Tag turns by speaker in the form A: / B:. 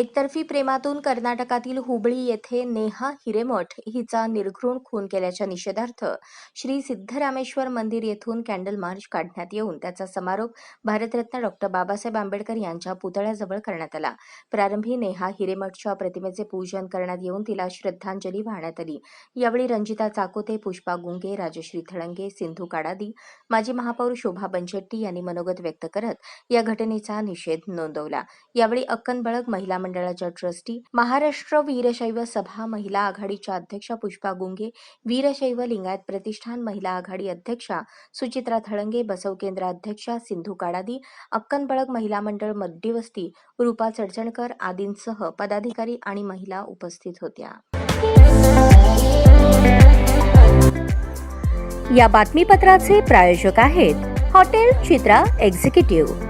A: एकतर्फी प्रेमातून कर्नाटकातील हुबळी येथे नेहा हिरेमठ हिचा निर्घृण खून केल्याच्या निषेधार्थ श्री सिद्धरामेश्वर मंदिर येथून कॅन्डल मार्च काढण्यात येऊन त्याचा समारोप भारतरत्न डॉक्टर बाबासाहेब आंबेडकर यांच्या पुतळ्याजवळ करण्यात आला. प्रारंभी नेहा हिरेमठच्या प्रतिमेचे पूजन करण्यात येऊन तिला श्रद्धांजली वाहण्यात आली. यावेळी रंजिता चाकोते पुष्पा गुंगे राजश्री थळंगे सिंधू काडादी माजी महापौर शोभा बनशेट्टी यांनी मनोगत व्यक्त करत या घटनेचा निषेध नोंदवला. यावेळी अक्कनबळग महिला मंडळाच्या ट्रस्टी महाराष्ट्र वीरशैव सभा महिला आघाडीच्या अध्यक्षा पुष्पा गुंगे वीरशैव लिंगायत प्रतिष्ठान महिला आघाडी अध्यक्षा सुचित्रा थळंगे बसव केंद्र अध्यक्षा सिंधू काडादी अक्कनबळग महिला मंडळ मड्डीवस्ती रूपा चडचणकर आदींसह पदाधिकारी आणि महिला उपस्थित होत्या.
B: या बातमीपत्राचे प्रायोजक आहेत हॉटेल चित्रा एक्झिक्युटिव्ह.